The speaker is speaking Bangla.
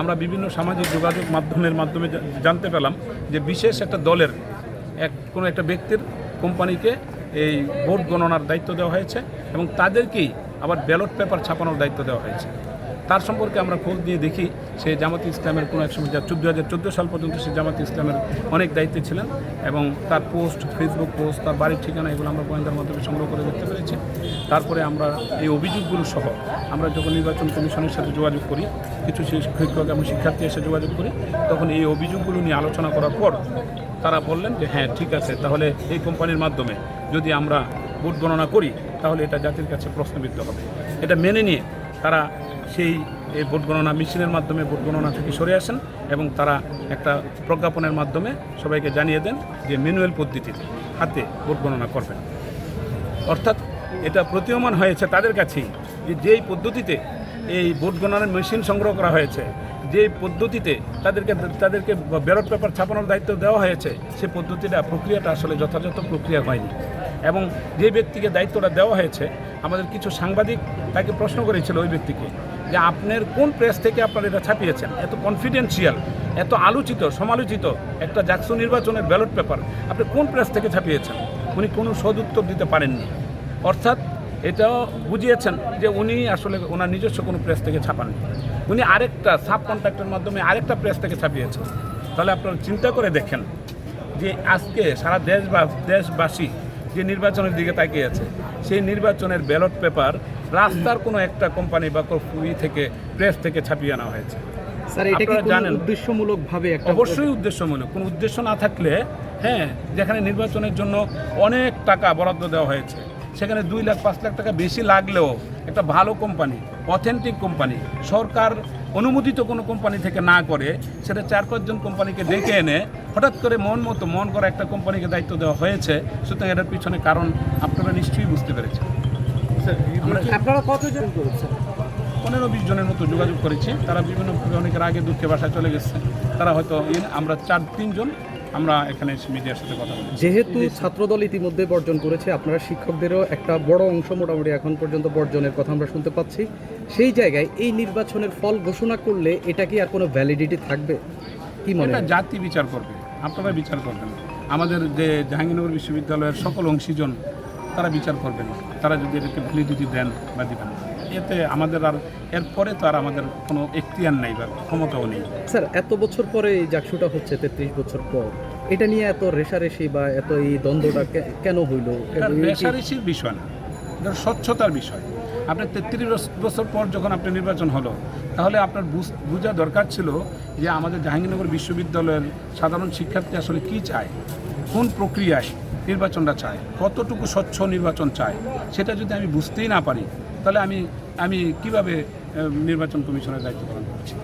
আমরা বিভিন্ন সামাজিক যোগাযোগ মাধ্যমের মাধ্যমে জানতে পেলাম যে বিশেষ একটা দলের এক, কোনো একটা ব্যক্তির কোম্পানিকে এই ভোট গণনার দায়িত্ব দেওয়া হয়েছে এবং তাদেরকেই আবার ব্যালট পেপার ছাপানোর দায়িত্ব দেওয়া হয়েছে। তার সম্পর্কে আমরা খোঁজ দিয়ে দেখি সে জামাত ইসলামের কোনো এক সময় চোদ্দ হাজার চোদ্দ সাল পর্যন্ত সে জামাত ইসলামের অনেক দায়িত্বে ছিলেন এবং তার পোস্ট, ফেসবুক পোস্ট, তার বাড়ির ঠিকানা এগুলো আমরা গোয়েন্দার মাধ্যমে সংগ্রহ করে দেখতে পেরেছি। তারপরে আমরা এই অভিযোগগুলো সহ আমরা যখন নির্বাচন কমিশনের সাথে যোগাযোগ করি, কিছু শিক্ষক এবং শিক্ষার্থী এসে যোগাযোগ করি, তখন এই অভিযোগগুলো নিয়ে আলোচনা করার পর তারা বললেন যে হ্যাঁ ঠিক আছে, তাহলে এই কোম্পানির মাধ্যমে যদি আমরা ভোট গণনা করি, তাহলে এটা জাতির কাছে প্রশ্নবিদ্ধ হবে। এটা মেনে নিয়ে তারা সেই, এই ভোট গণনা মেশিনের মাধ্যমে ভোট গণনা থেকে সরে আসেন এবং তারা একটা প্রজ্ঞাপনের মাধ্যমে সবাইকে জানিয়ে দেন যে, ম্যানুয়াল পদ্ধতিতে হাতে ভোট গণনা করবেন। অর্থাৎ এটা প্রতীয়মান হয়েছে তাদের কাছেই যে যেই পদ্ধতিতে এই ভোট গণনার মেশিন সংগ্রহ করা হয়েছে যে পদ্ধতিতে তাদেরকে তাদেরকে ব্যালট পেপার ছাপানোর দায়িত্ব দেওয়া হয়েছে, সে পদ্ধতিটা, প্রক্রিয়াটা আসলে যথাযথ প্রক্রিয়া হয়নি। এবং যে ব্যক্তিকে দায়িত্বটা দেওয়া হয়েছে, আমাদের কিছু সাংবাদিক তাকে প্রশ্ন করেছিল ওই ব্যক্তিকে যে আপনার কোন প্রেস থেকে আপনারা এটা ছাপিয়েছেন? এত কনফিডেন্সিয়াল এত আলোচিত, সমালোচিত একটা জাকসু নির্বাচনের ব্যালট পেপার, আপনি কোন প্রেস থেকে ছাপিয়েছেন? উনি কোনো সদ উত্তর দিতে পারেননি। অর্থাৎ এটাও বুঝিয়েছেন যে উনি আসলে ওনার নিজস্ব কোনো প্রেস থেকে ছাপাননি। উনি আরেকটা সাব কন্ট্রাক্টের মাধ্যমে আরেকটা প্রেস থেকে ছাপিয়েছেন। তাহলে আপনারা চিন্তা করে দেখেন যে আজকে সারা দেশ বা দেশবাসী যে নির্বাচনের দিকে তাকিয়ে আছে সেই নির্বাচনের ব্যালট পেপার রাস্তার কোনো একটা কোম্পানি বা কুই থেকে প্রেস থেকে ছাপিয়ে আনা হয়েছে। স্যার এটা আপনারা জানেন। উদ্দেশ্যমূলকভাবে একটা অবশ্যই উদ্দেশ্যমূলক। কোনো উদ্দেশ্য না থাকলে হ্যাঁ যেখানে নির্বাচনের জন্য অনেক টাকা বরাদ্দ দেওয়া হয়েছে। সেখানে দুই লাখ পাঁচ লাখ টাকা বেশি লাগলেও একটা ভালো কোম্পানি অথেন্টিক কোম্পানি সরকার অনুমোদিত কোনো কোম্পানি থেকে না করে সেটা চার পাঁচজন কোম্পানিকে ডেকে এনে হঠাৎ করে মন মতো মন করা একটা কোম্পানিকে দায়িত্ব দেওয়া হয়েছে। সুতরাং এটার পিছনে কারণ আপনারা নিশ্চয়ই বুঝতে পেরেছেন। আমরা আপনারা কতজন করেছেন? পনেরো বিশ জনের মতো যোগাযোগ করেছি। তারা বিভিন্ন অনেকের আগে দুঃখে বাসায় চলে গেছে। তারা হয়তো আমরা চার তিনজন আমরা এখানে মিডিয়ার সাথে কথা বলি যেহেতু ছাত্রদল ইতিমধ্যে বর্জন করেছে আপনারা শিক্ষকদেরও একটা বড় অংশ মোটামুটি এখন পর্যন্ত বর্জনের কথা আমরা শুনতে পাচ্ছি। সেই জায়গায় এই নির্বাচনের ফল ঘোষণা করলে এটা কি আর কোনো ভ্যালিডিটি থাকবে? কি মনে হয়? জাতি বিচার করবে আপনারা বিচার করবেন। আমাদের যে জাহাঙ্গীরনগর বিশ্ববিদ্যালয়ের সকল অংশীজন তারা বিচার করবেন। তারা যদি এটাকে ভ্যালিডিটি দেন বা দিবেন। এতে আমাদের আর এরপরে তো আর আমাদের কোনো এখতিয়ার নাই বা ক্ষমতাও নেই। স্যার এত বছর পরে এই জাকসুটা হচ্ছে তেত্রিশ বছর পর এটা নিয়ে এত রেশারেশি বা এত এই দ্বন্দ্বটা কেন হইল? রেশারেশির বিষয় না এটা স্বচ্ছতার বিষয়। আপনার তেত্রিশ বছর পর যখন আপনার নির্বাচন হলো তাহলে আপনার বুঝ- বোঝা দরকার ছিল যে আমাদের জাহাঙ্গীরনগর বিশ্ববিদ্যালয়ের সাধারণ শিক্ষার্থী আসলে কি চায় কোন প্রক্রিয়ায় নির্বাচনটা চায়, কতটুকু স্বচ্ছ নির্বাচন চায়, সেটা যদি আমি বুঝতেই না পারি, তাহলে আমি আমি কীভাবে নির্বাচন কমিশনের দায়িত্ব পালন করছি?